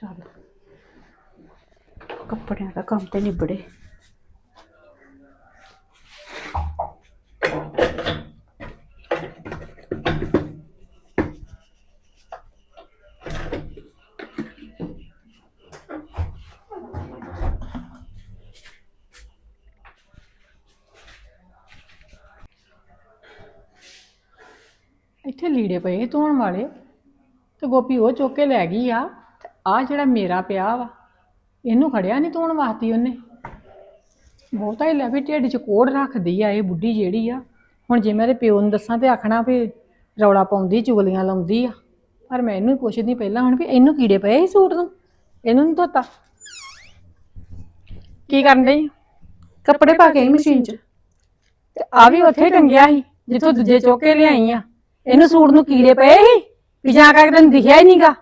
ਚੱਲ। ਕੱਪੜਿਆਂ ਦਾ ਕੰਮ ਤੇ ਨਿਬੜੇ। ਇੱਥੇ ਲੀੜੇ ਪਏ ਧੋਣ ਵਾਲੇ ਤੇ ਗੋਪੀ ਉਹ ਚੁੱਕ ਕੇ ਲੈ ਗਈ ਆ। ਆ ਜਿਹੜਾ ਮੇਰਾ ਪਿਆ ਵਾ, ਇਹਨੂੰ ਖੜਿਆ ਨਹੀਂ ਧੋਣ ਵਾਸਤੇ ਉਹਨੇ? ਬਹੁਤਾ ਹੀ ਲੈ ਵੀ ਢਿੱਡ 'ਚ ਕੋੜ ਰੱਖਦੀ ਆ ਇਹ ਬੁੱਢੀ ਜਿਹੜੀ ਆ। ਹੁਣ ਜੇ ਮੇਰੇ ਪਿਓ ਨੂੰ ਦੱਸਾਂ ਤੇ ਆਖਣਾ ਵੀ ਰੌਲਾ ਪਾਉਂਦੀ, ਚੁਗਲੀਆਂ ਲਾਉਂਦੀ ਆ। ਪਰ ਮੈਂ ਇਹਨੂੰ ਹੀ ਪੁੱਛਦੀ ਪਹਿਲਾਂ ਹੁਣ ਵੀ ਇਹਨੂੰ ਕੀੜੇ ਪਏ ਸੀ ਸੂਟ ਨੂੰ? ਇਹਨੂੰ ਨਹੀਂ ਧੋਤਾ। ਕੀ ਕਰਨ ਡਈ? ਕੱਪੜੇ ਪਾ ਕੇ ਮਸ਼ੀਨ 'ਚ। ਤੇ ਆ ਵੀ ਉੱਥੇ ਹੀ ਟੰਗਿਆ ਸੀ, ਜਿੱਥੋਂ ਦੂਜੇ ਚੋਕੇ ਲਿਆਈ ਆ। ਇਹਨੂੰ ਸੂਟ ਨੂੰ ਕੀੜੇ ਪਏ ਸੀ? ਵੀ ਜਾਂ ਕਰਕੇ ਤੈਨੂੰ ਦਿਖਿਆ ਹੀ ਨਹੀਂਗਾ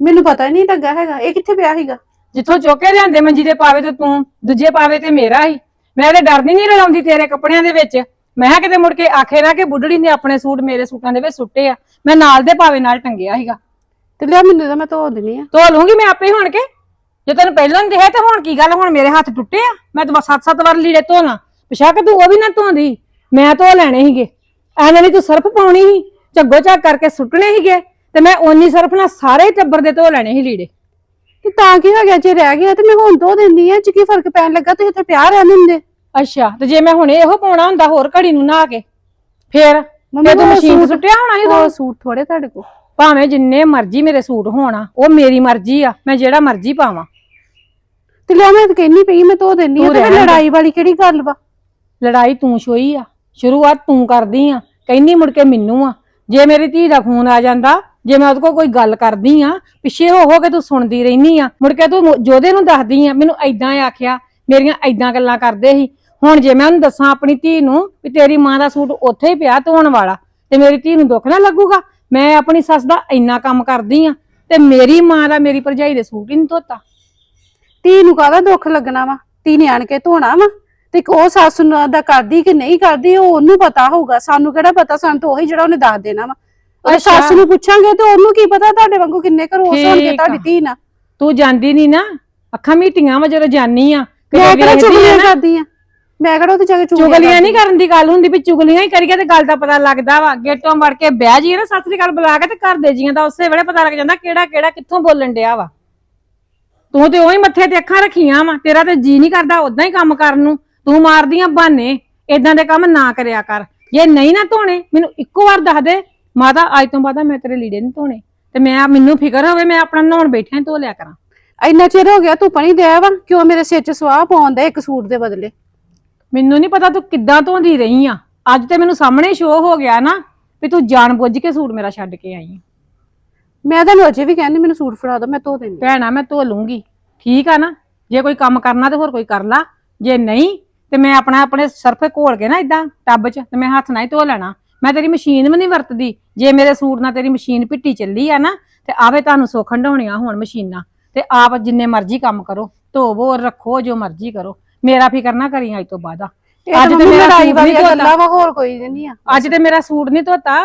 ਮੈਨੂੰ ਪਤਾ ਹੀ ਨਹੀਂ ਲੱਗਾ ਹੈਗਾ ਇਹ ਕਿੱਥੇ ਪਿਆ ਸੀਗਾ? ਜਿੱਥੋਂ ਚੁੱਕ ਲਿਆਂਦੇ ਮੰਜੀ ਦੇ ਪਾਵੇ ਤੇ ਤੂੰ ਦੂਜੇ ਪਾਵੇ ਤੇ ਮੇਰਾ ਹੀ ਮੈਂ ਤੇ ਡਰਦੀ ਨਹੀਂ ਰਲਾਉਂਦੀ ਤੇਰੇ ਕੱਪੜਿਆਂ ਦੇ ਵਿੱਚ। ਮੈਂ ਕਿਹਾ ਕਿਤੇ ਮੁੜ ਕੇ ਆਖੇ ਨਾ ਕਿ ਬੁੱਢੜੀ ਨੇ ਆਪਣੇ ਸੂਟ ਮੇਰੇ ਸੂਟਾਂ ਦੇ ਵਿੱਚ ਸੁੱਟੇ ਆ। ਮੈਂ ਨਾਲ ਦੇ ਪਾਵੇ ਨਾਲ ਟੰਗਿਆ ਸੀਗਾ। ਤੇ ਲਿਆ ਮੈਨੂੰ ਤਾਂ ਮੈਂ ਧੋ ਦਿੰਨੀ ਆ। ਧੋ ਲੂੰਗੀ ਮੈਂ ਆਪੇ ਹੁਣ ਕੇ? ਜੇ ਤੈਨੂੰ ਪਹਿਲਾਂ ਨਹੀਂ ਦਿਖਿਆ ਤੇ ਹੁਣ ਕੀ ਗੱਲ ਹੁਣ ਮੇਰੇ ਹੱਥ ਟੁੱਟੇ ਆ। ਮੈਂ ਤਾਂ ਸੱਤ ਸੱਤ ਵਾਰ ਲੀੜੇ ਧੋਣਾ ਪਿਛਾ ਤੂੰ ਉਹ ਵੀ ਨਾ ਧੋਂਦੀ। ਮੈਂ ਧੋ ਲੈਣੇ ਸੀਗੇ। ਐਵੇਂ ਨਹੀਂ ਤੂੰ ਸਰਫ ਪਾਉਣੀ ਸੀ। ਝੱਗੋ ਝੱਗ ਕਰਕੇ ਸੁੱਟਣੇ ਸੀਗੇ। ਤੇ ਮੈਂ ਓਨੀ ਸਰਫ ਨਾਲ ਸਾਰੇ ਟੱਬਰ ਦੇ ਧੋ ਲੈਣੇ ਸੀ ਲੀੜੇ। ਕਿ ਤਾਂ ਕੀ ਹੋ ਗਿਆ? ਜੇ ਰਹਿ ਗਿਆ ਤੇ ਮੈਂ ਹੁਣ ਧੋ ਦਿੰਦੀ ਆ ਚ ਕੀ ਫ਼ਰਕ ਪੈਣ ਲੱਗਾ? ਤੁਸੀਂ ਇੱਥੇ ਪਿਆ ਰਹਿਣ ਦਿੰਦੇ। ਅੱਛਾ ਤੇ ਜੇ ਮੈਂ ਹੁਣ ਇਹੋ ਪਾਉਣਾ ਹੁੰਦਾ ਹੋਰ ਘੜੀ ਨੂੰ ਨਹਾ ਕੇ ਫੇਰ ਮੰਮੀ ਤੇ ਤੂੰ ਮਸ਼ੀਨ ਸੁੱਟਿਆ ਹੋਣਾ ਸੀ ਉਹ ਤੂੰ ਸੂਟ ਥੋੜੇ ਤੁਹਾਡੇ ਕੋਲ। ਭਾਵੇਂ ਜਿੰਨੇ ਮਰਜ਼ੀ ਮੇਰੇ ਸੂਟ ਹੋਣਾ ਉਹ ਮੇਰੀ ਮਰਜ਼ੀ ਆ ਮੈਂ ਜਿਹੜਾ ਮਰਜ਼ੀ ਪਾਵਾਂ। ਤੇ ਲਿਆ ਮੈਂ ਤਾਂ ਕਹਿੰਨੀ ਪਈ ਮੈਂ ਧੋ ਦਿੰਨੀ ਆ ਤੂੰ ਤੇ ਦੇ। ਲੜਾਈ ਵਾਲੀ ਕਿਹੜੀ ਗੱਲ ਵਾ? ਲੜਾਈ ਤੂੰ ਛੋਈ ਆ ਸ਼ੁਰੂਆਤ ਤੂੰ ਕਰਦੀ ਆ ਕਹਿੰਦੀ ਮੁੜ ਕੇ ਮੈਨੂੰ ਆ ਜੇ ਮੇਰੀ ਧੀ ਦਾ ਖੂਨ ਆ ਜਾਂਦਾ ਜੇ ਮੈਂ ਉਹਦੇ ਕੋਲ ਕੋਈ ਗੱਲ ਕਰਦੀ ਆ, ਪਿੱਛੇ ਹੋ ਹੋ ਕੇ ਤੂੰ ਸੁਣਦੀ ਰਹਿਨੀ ਆ, ਮੁੜ ਕੇ ਤੂੰ ਜੋਦੇ ਨੂੰ ਦੱਸਦੀ ਆ, ਮੈਨੂੰ ਐਦਾਂ ਆਖਿਆ, ਮੇਰੀਆਂ ਐਦਾਂ ਗੱਲਾਂ ਕਰਦੇ ਸੀ। ਹੁਣ ਜੇ ਮੈਂ ਉਹਨੂੰ ਦੱਸਾਂ ਆਪਣੀ ਧੀ ਨੂੰ ਵੀ ਤੇਰੀ ਮਾਂ ਦਾ ਸੂਟ ਉੱਥੇ ਹੀ ਪਿਆ ਧੋਣ ਵਾਲਾ, ਤੇ ਮੇਰੀ ਧੀ ਨੂੰ ਦੁੱਖ ਨਾ ਲੱਗੂਗਾ? ਮੈਂ ਆਪਣੀ ਸੱਸ ਦਾ ਇੰਨਾ ਕੰਮ ਕਰਦੀ ਆ, ਤੇ ਮੇਰੀ ਮਾਂ ਦਾ ਮੇਰੀ ਭਰਜਾਈ ਦੇ ਸੂਟ ਹੀ ਨਹੀਂ ਧੋਤਾ। ਧੀ ਨੂੰ ਕਾਹਦਾ ਦੁੱਖ ਲੱਗਣਾ ਵਾ? ਧੀ ਨੇ ਆਣ ਕੇ ਧੋਣਾ ਵਾ? ਤੇ ਉਹ ਸੱਸ ਨੂੰ ਦਾ ਕਰਦੀ ਕਿ ਨਹੀਂ ਕਰਦੀ, ਉਹ ਉਹਨੂੰ ਪਤਾ ਹੋਊਗਾ। ਸਾਨੂੰ ਕਿਹੜਾ ਪਤਾ? ਸਾਨੂੰ ਤਾਂ ਉਹੀ ਜਿਹੜਾ ਉਹਨੇ ਦੱਸ ਦੇਣਾ ਵਾ। ਉਹ। ਸੱਸ ਨੂੰ ਪੁੱਛਾਂਗੇ ਤੇ ਉਹਨੂੰ ਕੀ ਪਤਾ ਤੁਹਾਡੇ ਵਾਂਗੂ ਕਿੰਨੇ ਘਰੋਂ ਹੋਣਗੇ ਠੀਕ ਆ। ਤੁਹਾਡੀ ਧੀ ਨਾਲ। ਤੂੰ ਜਾਂਦੀ ਨਹੀਂ ਨਾ ਅੱਖਾਂ ਮੀਟੀਆਂ ਵਾ ਜਦੋਂ ਜਾਨੀ ਆ ਮੈਂ ਕਿਹੜਾ ਚੁਗਲੀਆਂ ਨਾ, ਕਰਦੀ ਆ? ਮੈਂ ਕਿਹੜਾ ਉੱਥੇ ਜਾ ਕੇ ਚੁਗਲੀਆਂ ਨਹੀਂ ਕਰਨ ਦੀ ਗੱਲ ਹੁੰਦੀ ਵੀ ਚੁਗਲੀਆਂ ਹੀ ਕਰੀਏ ਤੇ ਗੱਲ ਦਾ ਪਤਾ ਲੱਗਦਾ ਵਾ। ਗੇਟੋਂ ਵੜ ਕੇ ਬਹਿ ਜਾਈਏ ਨਾ ਸਤਿ ਸ੍ਰੀ ਅਕਾਲ ਬੁਲਾ ਕੇ ਤੇ ਘਰ ਦੇ ਜੀਆਂ ਦਾ ਉਸੇ ਵੇਲੇ ਪਤਾ ਲੱਗ ਜਾਂਦਾ ਕਿਹੜਾ ਕਿਹੜਾ ਕਿੱਥੋਂ ਬੋਲਣ ਡਿਆ ਵਾ। ਤੂੰ ਤੇ ਉਹੀ ਮੱਥੇ ਤੇ ਅੱਖਾਂ ਰੱਖੀਆਂ ਵਾ ਤੇਰਾ ਤੇ ਜੀ ਨਹੀਂ ਕਰਦਾ ਉਦਾਂ ਹੀ ਕੰਮ ਕਰਨ ਨੂੰ। ਤੂੰ ਮਾਰਦੀਆਂ ਬਹਾਨੇ ਇਦਾਂ ਦੇ ਕੰਮ ਨਾ ਕਰਿਆ ਕਰ। ਜੇ ਨਹੀਂ ਨਾ ਧੋਣੇ ਮੈਨੂੰ ਇੱਕੋ ਵਾਰ ਦੱਸ ਦੇ ਮਾਤਾ ਅੱਜ ਤੋਂ ਬਾਅਦ ਮੈਂ ਤੇਰੇ ਲੀੜੇ ਨਹੀਂ ਧੋਣੇ। ਤੇ ਮੈਂ ਮੈਨੂੰ ਫਿਕਰ ਹੋਵੇ ਮੈਂ ਆਪਣਾ ਨਹਾਉਣ ਬੈਠਿਆਂ ਧੋ ਲਿਆ ਕਰਾਂ। ਇੰਨਾ ਚਿਰ ਹੋ ਗਿਆ ਤੂੰ ਪਣੀ ਦਿਆ ਵਾ? ਕਿਉਂ ਮੇਰੇ ਸਿਰ 'ਚ ਸਵਾਹ ਪਾਉਂਦਾ ਇੱਕ ਸੂਟ ਦੇ ਬਦਲੇ? ਮੈਨੂੰ ਨਹੀਂ ਪਤਾ ਤੂੰ ਕਿੱਦਾਂ ਧੋਂਦੀ ਰਹੀ ਆ। ਅੱਜ ਤੇ ਮੈਨੂੰ ਸਾਹਮਣੇ ਸ਼ੋਅ ਹੋ ਗਿਆ ਨਾ ਵੀ ਤੂੰ ਜਾਣ ਬੁੱਝ ਕੇ ਸੂਟ ਮੇਰਾ ਛੱਡ ਕੇ ਆਈ ਆਂ। ਮੈਂ ਤੁਹਾਨੂੰ ਅਜੇ ਵੀ ਕਹਿੰਦੀ ਮੈਨੂੰ ਸੂਟ ਫੜਾ ਦਿਓ ਮੈਂ ਧੋ ਦਿੰਦੀ। ਭੈਣਾ ਮੈਂ ਧੋ ਲੂੰਗੀ। ਠੀਕ ਆ ਨਾ? ਜੇ ਕੋਈ ਕੰਮ ਕਰਨਾ ਤੇ ਹੋਰ ਕੋਈ ਕਰ ਲਾ। ਜੇ ਨਹੀਂ ਤੇ ਮੈਂ ਆਪਣਾ ਆਪਣੇ ਸਰਫੇ ਘੋਲ ਕੇ ਨਾ ਇਦਾਂ ਟੱਬ 'ਚ ਤੇ ਮੈਂ ਹੱਥ ਨਾਲ ਹੀ ਧੋ ਲੈਣਾ। ਮੈਂ ਤੇਰੀ ਮਸ਼ੀਨ ਵੀ ਨਹੀਂ ਵਰਤਦੀ। ਜੇ ਮੇਰੇ ਸੂਟ ਨਾਲ ਤੇਰੀ ਮਸ਼ੀਨ ਪਿੱਟੀ ਚੱਲੀ ਆ ਨਾ ਤੇ ਆਵੇ ਤੁਹਾਨੂੰ ਸੁੱਖ ਹੰਡਾਉਣੀਆਂ ਹੋਣ ਮਸ਼ੀਨਾਂ। ਤੇ ਆਪ ਜਿੰਨੇ ਮਰਜ਼ੀ ਕੰਮ ਕਰੋ ਧੋਵੋ ਰੱਖੋ ਜੋ ਮਰਜ਼ੀ ਕਰੋ। ਮੇਰਾ ਫਿਕਰ ਨਾ ਕਰੀ ਅੱਜ ਤੋਂ ਬਾਅਦ। ਅੱਜ ਤੇ ਮੇਰਾ ਲੜਾਈ ਸੂਟ ਵਾਲੀ। ਗੱਲਾਂ ਵਾ ਹੋਰ ਕੋਈ ਨਹੀਂ ਆ। ਅੱਜ ਤੇ ਮੇਰਾ ਸੂਟ ਨਹੀਂ ਧੋਤਾ।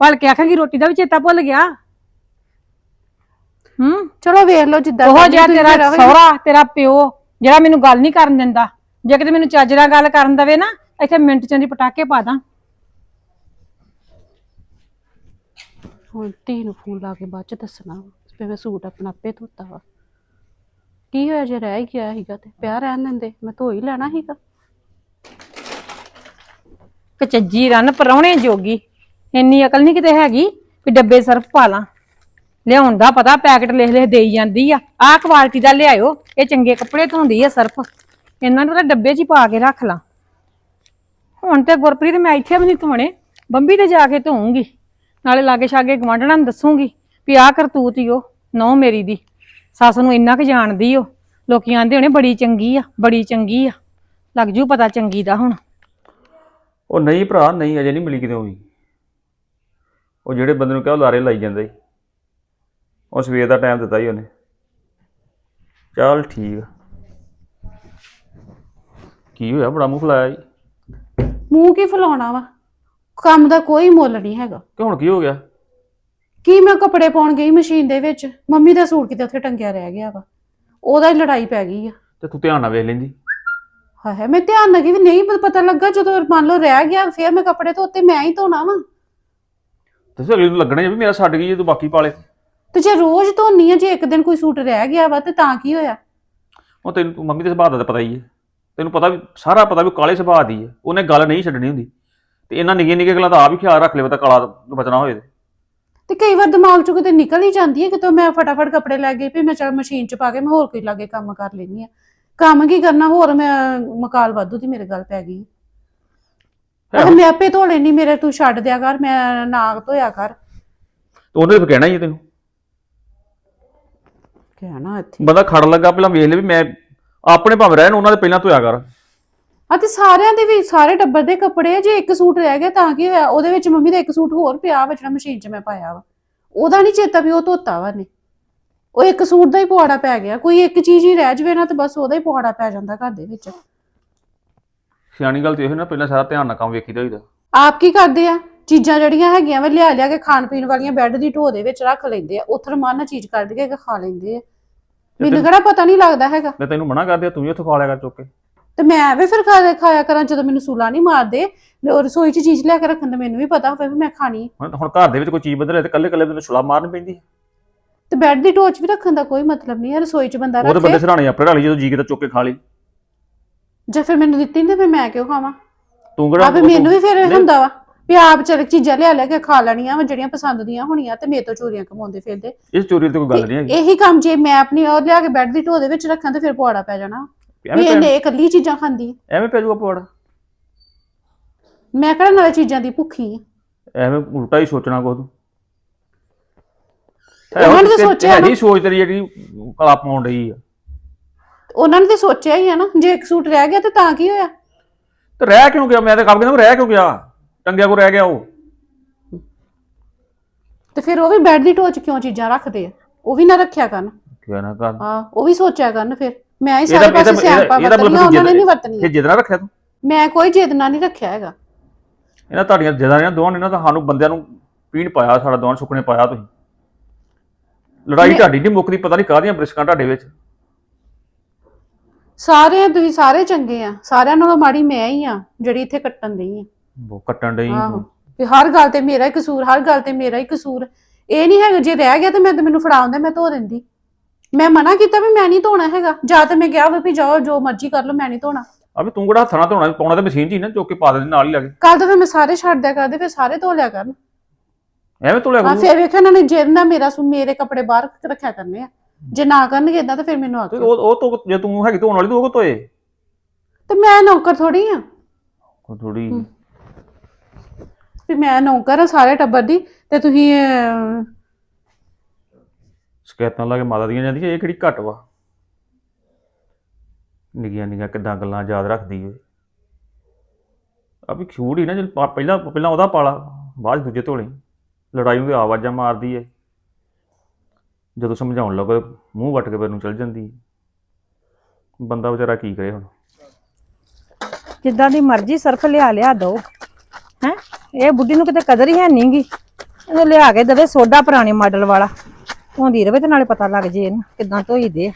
ਭਲਕੇ ਆਖਾਂਗੀ ਰੋਟੀ ਦਾ ਵੀ ਚੇਤਾ ਭੁੱਲ ਗਿਆ। ਹੂੰ? ਚਲੋ ਵੇਖ ਲਓ ਜਿੱਦਾਂ ਉਹ ਕਰਨੀ ਜਿਹਾ ਤੁਸੀਂ ਤੇਰਾ ਸਹੁਰਾ ਤੇਰਾ ਪਿਓ ਜਿਹੜਾ ਮੈਨੂੰ ਗੱਲ ਨਹੀਂ ਕਰਨ ਦਿੰਦਾ। ਜੇ ਕਿਤੇ ਮੈਨੂੰ ਚੱਜ ਨਾਲ ਗੱਲ ਕਰਨ ਦਵੇ ਨਾ ਇੱਥੇ ਮਿੰਟ ਚ ਦੀ ਪਟਾਕੇ ਪਾ ਦਾਂ। ਹੁਣ ਧੀ ਨੂੰ ਫੋਨ ਲਾ ਕੇ ਬਾਅਦ ਚ ਦੱਸਣਾ ਵਾ ਵੀ ਮੈਂ ਸੂਟ ਆਪਣਾ ਆਪੇ ਧੋਤਾ ਵਾ। ਕੀ ਹੋਇਆ ਜੇ ਰਹਿ ਹੀ ਗਿਆ ਸੀਗਾ ਤੇ? ਪਿਆ ਰਹਿਣ ਦਿੰਦੇ? ਮੈਂ ਧੋ ਹੀ ਲੈਣਾ ਸੀਗਾ। ਕਚੱਜੀ ਰਨ ਪਰੌਣੇ ਜੋਗੀ। ਇੰਨੀ ਅਕਲ ਨਹੀਂ ਕਿਤੇ ਹੈਗੀ ਵੀ ਡੱਬੇ ਸਰਫ ਪਾ ਲਾਂ। ਲਿਆਉਣ ਦਾ ਪਤਾ, ਪੈਕਟ ਲਿਖ ਲਿਖ ਦੇਈ ਜਾਂਦੀ ਆ। ਆਹ ਕੁਆਲਿਟੀ ਦਾ ਲਿਆਇਓ, ਇਹ ਚੰਗੇ ਕੱਪੜੇ ਧੋਂਦੀ ਆ ਸਰਫ। ਇਹਨਾਂ ਨੂੰ ਤਾਂ ਡੱਬੇ 'ਚ ਹੀ ਪਾ ਕੇ ਰੱਖ ਲਾਂ। ਹੁਣ ਤੇ ਗੁਰਪ੍ਰੀਤ, ਮੈਂ ਇੱਥੇ ਵੀ ਨਹੀਂ ਧੋਣੇ। ਬੰਬੀ ਤੇ ਜਾ ਕੇ ਧੋਉਂਗੀ ਨਾਲੇ ਲਾਗੇ ਛਾਗੇ ਗਵਾਂਢਣਾ ਨੂੰ ਦੱਸੂਗੀ ਵੀ ਆਹ ਕਰਤੂਤ ਈ ਉਹ ਨੌ ਮੇਰੀ ਦੀ। ਸੱਸ ਨੂੰ ਇੰਨਾ ਕੁ ਜਾਣਦੀ ਉਹ ਲੋਕੀ ਆਂਦੇ ਹੋਣੇ ਬੜੀ ਚੰਗੀ ਆ ਬੜੀ ਚੰਗੀ ਆ। ਲੱਗ ਜੂ ਪਤਾ ਚੰਗੀ ਦਾ ਹੁਣ। ਉਹ ਨਹੀਂ ਭਰਾ ਨਹੀਂ ਅਜੇ ਨਹੀਂ ਮਿਲੀ ਕਿਤੇ ਵੀ। ਉਹ ਜਿਹੜੇ ਬੰਦੇ ਨੂੰ ਕਿਹਾ ਉਹ ਲਾਰੇ ਲਾਈ ਜਾਂਦਾ ਉਹ ਸਵੇਰ ਦਾ ਟਾਈਮ ਦਿੱਤਾ ਹੀ ਉਹਨੇ। ਚੱਲ ਠੀਕ ਆ। ਕੀ ਹੋਇਆ? ਬੜਾ ਮੂੰਹ ਫਲਾਇਆ ਜੀ ਮੂੰਹ ਕੀ ਫੁਲਾਉਣਾ ਵਾ? ਕੰਮ ਦਾ ਕੋਈ ਮੁੱਲ ਨਹੀਂ ਹੈਗਾ। ਕਿ ਹੁਣ ਕੀ ਹੋ ਗਿਆ? ਕੀ ਮੈਂ ਕੱਪੜੇ ਪਾਉਣ ਗਈ ਮਸ਼ੀਨ ਦੇ ਵਿੱਚ? ਮੰਮੀ ਦਾ ਸੂਟ ਕਿਤੇ ਉੱਥੇ ਟੰਗਿਆ ਰਹਿ ਗਿਆ ਵਾ। ਉਹਦਾ ਹੀ ਲੜਾਈ ਪੈ ਗਈ ਆ। ਤੇ ਤੂੰ ਧਿਆਨ ਨਾਲ ਵੇਖ ਲੈਂਦੀ। ਹਾਏ ਹਾਏ ਮੈਂ ਧਿਆਨ ਨਾਲ ਵੀ ਨਹੀਂ ਪ- ਪਤਾ ਲੱਗਾ ਜਦੋਂ ਮੰਨ ਲਓ ਰਹਿ ਗਿਆ ਫਿਰ ਮੈਂ ਕੱਪੜੇ ਧੋਤੇ ਮੈਂ ਹੀ ਧੋਣਾ ਵਾ। ਤੇ ਅਗਲੀ ਨੂੰ ਲੱਗਣਾ ਵੀ ਮੇਰਾ ਛੱਡ ਗਈ ਜੇ ਤੂੰ ਬਾਕੀ ਪਾਲੇ ਤੇ ਜੇ ਰੋਜ਼ ਧੋਨੀ ਆ ਜੇ ਇੱਕ ਦਿਨ ਕੋਈ ਸੂਟ ਰਹਿ ਗਿਆ ਵਾ ਤੇ ਤਾਂ ਕੀ ਹੋਇਆ? ਉਹ ਤੈਨੂੰ ਤੂੰ ਮੰਮੀ ਦੇ ਸੁਭਾਅ ਦਾ ਤਾਂ ਪਤਾ ਹੀ ਹੈ ਤੈਨੂੰ ਪਤਾ ਵੀ ਸਾਰਾ ਪਤਾ ਵੀ ਕਾਲੇ ਸੁਭਾਅ ਦੀ ਹੈ ਉਹਨੇ ਗੱਲ ਨਹੀਂ ਛੱਡਣੀ ਹੁੰਦੀ। ਤੇ ਇਹਨਾਂ ਨਿੱਕੀਆਂ ਨਿੱਕੀਆਂ ਗੱਲਾਂ ਦਾ ਆਪ ਹੀ ਖਿਆਲ ਰੱਖ ਲੈ ਪਤਾ ਕਾਲਾ ਤੋਂ ਬਚਣਾ ਹੋਏ ਤੇ। ਤੇ ਕਈ ਵਾਰ ਦਿਮਾਗ ਚੋਂ ਕਿਤੇ ਨਿਕਲ ਹੀ ਜਾਂਦੀ ਹੈ ਕਿਤੋਂ ਮੈਂ ਫਟਾਫਟ ਕੱਪੜੇ ਲੈ ਗਈ ਵੀ ਮੈਂ ਚਲ ਮਸ਼ੀਨ 'ਚ ਪਾ ਕੇ ਮੈਂ ਹੋਰ ਕੋਈ ਲਾਗੇ ਕੰਮ ਕਰ ਲੈਣੀ ਆ ਕੰਮ ਕੀ ਕਰਨਾ ਹੋਰ ਮੈਂ ਮਕਾਲ ਵਾਧੂ ਦੀ ਮੇਰੇ ਗੱਲ ਪੈ ਗਈ। ਆਹ ਮੈਂ ਆਪੇ ਧੋ ਲੈਣੀ ਮੇਰੇ ਤੂੰ ਛੱਡ ਦਿਆ ਕਰ ਮੈਂ ਨਾਗ ਧੋਇਆ ਕਰ। ਤੇ ਉਹਨੇ ਤਾਂ ਕਹਿਣਾ ਹੀ ਹੈ ਤੈਨੂੰ। ਕਹਿਣਾ ਇੱਥੇ। ਬੰਦਾ ਖੜ ਲੱਗਾ ਪਹਿਲਾਂ ਵੇਖ ਲੈ ਵੀ ਮੈਂ ਆਪਣੇ ਭਾਵੇਂ ਰਹਿਣ ਉਹਨਾਂ ਦੇ ਪਹਿਲਾਂ ਧੋਇਆ ਕਰ। ਆ ਤੇ ਸਾਰਿਆਂ ਦੇ ਵੀ ਸਾਰੇ ਟੱਬਰ ਦੇ ਕੱਪੜੇ ਆ, ਜੇ ਇੱਕ ਸੂਟ ਰਹਿ ਗਿਆ ਤਾਂ ਕੀ ਹੋਇਆ? ਉਹਦੇ ਵਿੱਚ ਮੰਮੀ ਦਾ ਇੱਕ ਸੂਟ ਹੋਰ ਪਿਆ ਵਾ ਜਿਹੜਾ ਮਸ਼ੀਨ 'ਚ ਮੈਂ ਪਾਇਆ ਵਾ। ਉਹਦਾ ਨਹੀਂ ਚੇਤਾ ਵੀ ਉਹ ਧੋਤਾ ਵਾ ਨੇ ਉਹ ਇੱਕ ਸੂਟ ਦਾ ਹੀ ਪੁਆੜਾ ਪੈ ਗਿਆ। ਕੋਈ ਇੱਕ ਚੀਜ਼ ਹੀ ਰਹਿ ਜਵੇ ਨਾ ਤੇ ਬਸ ਉਹਦਾ ਹੀ ਪੁਆੜਾ ਪੈ ਜਾਂਦਾ ਘਰ ਦੇ ਵਿੱਚ। ਸਿਆਣੀ ਗੱਲ ਤੇ ਇਹ ਨਾ ਪਹਿਲਾਂ ਸਾਰਾ ਧਿਆਨ ਨਾਲ ਕੰਮ ਵੇਖੀਦਾ ਹੋਈਦਾ ਆਪ ਕੀ ਕਰਦੇ ਆ? ਚੀਜ਼ਾਂ ਜਿਹੜੀਆਂ ਹੈਗੀਆਂ ਵਾ ਲਿਆ ਲਿਆ ਕੇ ਖਾਣ ਪੀਣ ਵਾਲੀਆਂ ਬੈੱਡ ਦੀ ਢੋ ਦੇ ਵਿੱਚ ਰੱਖ ਲੈਂਦੇ ਆ। ਉਥਰ ਮਨ ਚੀਜ਼ ਕੱਢ ਕੇ ਖਾ ਲੈਂਦੇ ਆ। ਮੈਨੂੰ ਕਿਹੜਾ ਪਤਾ ਨਹੀਂ ਲੱਗਦਾ ਹੈਗਾ। ਮੈਂ ਤੈਨੂੰ ਮਨਾ ਕਰਦਿਆ ਤੂੰ ਵੀ ਉੱਥੋਂ ਖਾ ਲਿਆ ਕਰ ਚੁੱਕ ਕੇ। ਤੇ ਮੈਂ ਐਵੇਂ ਫਿਰ ਖਾ ਖਾਇਆ ਕਰਾਂ ਜਦੋਂ ਮੈਨੂੰ ਸੂਲਾ ਨਹੀਂ ਮਾਰਦੇ ਉਹ ਰਸੋਈ 'ਚ ਚੀਜ਼ ਲਿਆ ਕੇ ਰੱਖਣ ਦਾ ਮੈਨੂੰ ਵੀ ਪਤਾ ਹੋਵੇ ਵੀ ਮੈਂ ਖਾਣੀ। ਹੁਣ ਹੁਣ ਘਰ ਦੇ ਵਿੱਚ ਕੋਈ ਚੀਜ਼ ਬਦਲੇ ਤੇ ਕੱਲੇ ਕੱਲੇ ਨੂੰ ਛੁਲਾ ਮਾਰਨੀ ਪੈਂਦੀ ਹੈ। ਤੇ ਬੈੱਡ ਦੀ ਢੋ 'ਚ ਵੀ ਰੱਖਣ ਦਾ ਕੋਈ ਮਤਲਬ ਨਹੀਂ ਹੈ ਰਸੋਈ 'ਚ ਬੰਦਾ ਉਹ ਤਾਂ ਰੱਖੇ। ਬੰਦੇ ਸਰਾਣੇ ਆਪਣੇ ਢਾਲੀ ਜਦੋਂ ਜੀ ਕਿਤੇ ਚੁੱਕ ਕੇ ਖਾ ਲਈ। ਜੇ ਫਿਰ ਮੈਨੂੰ ਦਿੱਤੀ ਨਹੀਂ ਤੇ ਫਿਰ ਮੈਂ ਕਿਉਂ ਖਾਵਾਂ? ਤੂੰ ਕਿਹੜਾ ਆਪੇ ਮੈਨੂੰ ਵੀ ਫਿਰ ਹੁੰਦਾ ਵਾ ਵੀ ਆਪ ਚਲ ਚੀਜ਼ਾਂ ਲਿਆ ਲਿਆ ਕੇ ਖਾ ਲੈਣੀਆਂ ਵਾ ਜਿਹੜੀਆਂ ਪਸੰਦ ਦੀਆਂ ਹੋਣੀਆਂ ਤੇ ਮੇਰੇ ਤੋਂ ਚੋਰੀਆਂ ਕਮਾਉਂਦੇ ਫਿਰਦੇ। ਇਸ ਚੋਰੀ ਤੇ ਕੋਈ ਗੱਲ ਨਹੀਂ ਹੈਗੀ। ਇਹੀ ਕੰਮ ਜੇ ਮੈਂ ਆਪਣੀ ਉਹ ਲਿਆ ਕੇ ਬੈੱਡ ਦੀ ਢੋ ਦੇ ਵਿੱਚ ਰੱਖਾਂ ਤੇ ਫਿਰ ਪੁਆੜਾ ਪੈ ਜਾਣਾ। ਵੀ ਐਵੇਂ ਇਹਨੇ ਇਕੱਲੀ ਚੀਜ਼ਾਂ ਖਾਂਦੀ ਹੈ। ਐਵੇਂ ਪੈ ਜਾਊਗਾ ਪਵਾੜਾ ਮੈਂ ਕਿਹੜਾ ਨਾਲੇ ਚੀਜ਼ਾਂ ਦੀ ਭੁੱਖੀ ਆ। ਐਵੇਂ ਉਲਟਾ ਹੀ ਸੋਚਣਾ ਕੁਝ ਤੂੰ ਉਹਨਾਂ ਨੇ ਤਾਂ ਸੋਚਿਆ ਨਾ। ਨਹੀਂ ਸੋਚ ਤੇਰੀ ਜਿਹੜੀ ਕਲਾ ਪਾਉਣ ਰਹੀ ਆ। ਉਹਨਾਂ ਨੇ ਤੇ ਸੋਚਿਆ ਹੀ ਆ ਨਾ ਜੇ ਇੱਕ ਸੂਟ ਰਹਿ ਗਿਆ ਤੇ ਤਾਂ ਕੀ ਹੋਇਆ? ਤੇ ਰਹਿ ਕਿਉਂ ਗਿਆ? ਮੈਂ ਤਾਂ ਕੰਮ ਕਹਿੰਦਾ ਰਹਿ ਕਿਉਂ ਗਿਆ? ਟੰਗਿਆ ਕੋ ਰਹਿ ਗਿਆ ਉਹ। ਤੇ ਫਿਰ ਉਹ ਵੀ ਬੈੱਡ ਦੀ ਢੋ 'ਚ ਕਿਉਂ ਚੀਜ਼ਾਂ ਰੱਖਦੇ ਆ? ਉਹ ਵੀ ਨਾ ਰੱਖਿਆ ਕਰਨ। ਕਿਹਾ ਨਾ ਕਰ ਹਾਂ ਉਹ ਵੀ ਸੋਚਿਆ ਕਰਨ ਫਿਰ। ਮੈਂ ਹੀ ਸਾਰੇ ਪਾਸੇ ਸਿਆਪਾ ਮਤਲਬ ਉਹਨਾਂ ਨੇ ਨਹੀਂ ਇਹ ਵਰਤਣੀ ਜਿੱਦ ਨਾ ਰੱਖਿਆ ਤੂੰ? ਮੈਂ ਕੋਈ ਚੇਤਨਾ ਨਹੀਂ ਰੱਖਿਆ ਹੈਗਾ। ਇਹਨਾਂ ਤੁਹਾਡੀਆਂ ਜਿੱਦਾਂ ਦੋਵਾਂ ਨੇ ਨਾ ਤਾਂ ਸਾਨੂੰ ਬੰਦਿਆਂ ਨੂੰ ਪੀਣ ਪਾਇਆ ਸਾਡਾ ਦੋਵਾਂ ਸੁੱਕਣੇ ਪਾਇਆ ਤੁਸੀਂ। ਲੜਾਈ ਤੁਹਾਡੀ ਨਹੀਂ ਮੁੱਕਦੀ ਪਤਾ ਨਹੀਂ ਕਾਹਦੀਆਂ ਬ੍ਰਿਸ਼ਕਾਂ ਤੁਹਾਡੇ ਵਿੱਚ। ਸਾਰੇ ਤੁਸੀਂ ਸਾਰੇ ਚੰਗੇ ਆ। ਸਾਰਿਆਂ ਨਾਲੋਂ ਮਾੜੀ ਮੈਂ ਹੀ ਆ ਜਿਹੜੀ ਇੱਥੇ ਕੱਟਣ ਦਈ ਆ। ਉਹ ਕੱਟਣ ਆਹੋ। ਵੀ ਹਰ ਗੱਲ ਤੇ ਮੇਰਾ ਹੀ ਕਸੂਰ ਹਰ ਗੱਲ ਤੇ ਮੇਰਾ ਹੀ ਕਸੂਰ। ਇਹ ਨਹੀਂ ਹੈਗਾ ਜੇ ਰਹਿ ਗਿਆ ਤੇ ਮੈਂ ਤੇ ਮੈਨੂੰ ਫੜਾ ਹੁੰਦਾ ਮੈਂ ਧੋ ਦਿੰਦੀ। ਮੈਂ ਮਨਾ ਕੀਤਾ ਵੀ ਮੈਂ ਨਹੀਂ ਧੋਣਾ ਹੈਗਾ। ਜਾਂ ਤੇ ਮੈਂ ਕਿਹਾ ਵੀ ਜਾਓ ਜੋ ਮਰਜ਼ੀ ਕਰ ਲਓ ਮੈਂ ਨਹੀਂ ਧੋਣਾ। ਆ ਵੀ ਤੂੰ ਕਿਹੜਾ ਹੱਥਾਂ ਨਾਲ ਧੋਣਾ ਪਾਉਣਾ ਤੇ ਮਸ਼ੀਨ 'ਚ ਹੀ ਨਾ ਚੁੱਕ ਕੇ ਪਾ ਦੇ ਨਾਲ ਹੀ ਲੱਗੇ ਕੱਲ ਤਾਂ ਫਿਰ ਮੈਂ ਸਾਰੇ ਛੱਡ ਦਿਆ ਕਰਦੇ ਫਿਰ ਸਾਰੇ ਧੋ ਲਿਆ ਕਰਨ। ਐਵੇਂ ਧੋਲਿਆ ਹਾਂ ਕਰੂ ਫਿਰ ਵੇਖਿਆ ਇਹਨਾਂ ਨੇ ਜੇ ਨਾ ਮੇਰਾ ਸੁ ਮੇਰੇ ਕੱਪੜੇ ਬਾਹਰ ਰੱਖਿਆ ਕਰਨੇ ਆ। ਜੇ ਨਾ ਕਰਨਗੇ ਇਦਾਂ ਤਾਂ ਫਿਰ ਮੈਨੂੰ ਤੇ ਆਖੋ ਉਹ ਉਹ ਤੋਂ ਜੇ ਤੂੰ ਹੈਗੀ ਧੋਣ ਵਾਲੀ ਤੂੰ ਉਹ ਕੋ ਧੋਏ? ਤੇ ਮੈਂ ਨੌਕਰ ਥੋੜੀ ਆ। ਥੋੜੀ ਵੀ ਮੈਂ ਨੌਕਰ ਆ ਸਾਰੇ ਟੱਬਰ ਦੀ ਤੇ ਤੁਸੀਂ ਅਹ, ਸ਼ਿਕਾਇਤਾਂ ਲਾ ਕੇ ਮਾਤਾ ਦੀਆਂ ਜਾਂਦੀਆਂ, ਇਹ ਕਿਹੜੀ ਘੱਟ ਵਾ? ਨਿੱਕੀਆਂ ਨਿੱਕੀਆਂ ਕਿੱਦਾਂ ਗੱਲਾਂ ਯਾਦ ਰੱਖਦੀ ਏ ਆ ਵੀ ਛੂੜ ਹੀ ਨਾ ਜੇ ਪਹਿਲਾਂ ਪਹਿਲਾਂ ਉਹਦਾ ਪਾਲਾ, ਬਾਅਦ ਦੂਜੇ ਧੋਲੇ। ਲੜਾਈ ਨੂੰ ਆਵਾਜ਼ਾਂ ਮਾਰਦੀ ਏ। ਜਦੋਂ ਸਮਝਾਉਣ ਲੱਗੋ, ਮੂੰਹ ਵੱਟ ਕੇ ਫਿਰ ਨੂੰ ਚਲ ਜਾਂਦੀ ਏ। ਬੰਦਾ ਵਿਚਾਰਾ ਕੀ ਕਰੇ ਹੁਣ? ਜਿੱਦਾਂ ਦੀ ਮਰਜ਼ੀ ਸਰਫ ਲਿਆ ਲਿਆ ਦੋ। ਹੈ? ਇਹ ਬੁੱਢੀ ਨੂੰ ਕਿਤੇ ਕਦਰ ਹੀ ਹੈ ਨਹੀਂਗੀ ਇਹਨੂੰ ਲਿਆ ਕੇ ਦੇਵੇ ਸੋਡਾ ਪੁਰਾਣੇ ਮਾਡਲ ਵਾਲਾ। ਧੋਂਦੀ ਰਵੇ ਤੇ ਨਾਲੇ ਪਤਾ ਲੱਗ ਜੇ ਇਹਨੂੰ ਕਿਦਾਂ ਧੋਈ ਦੇ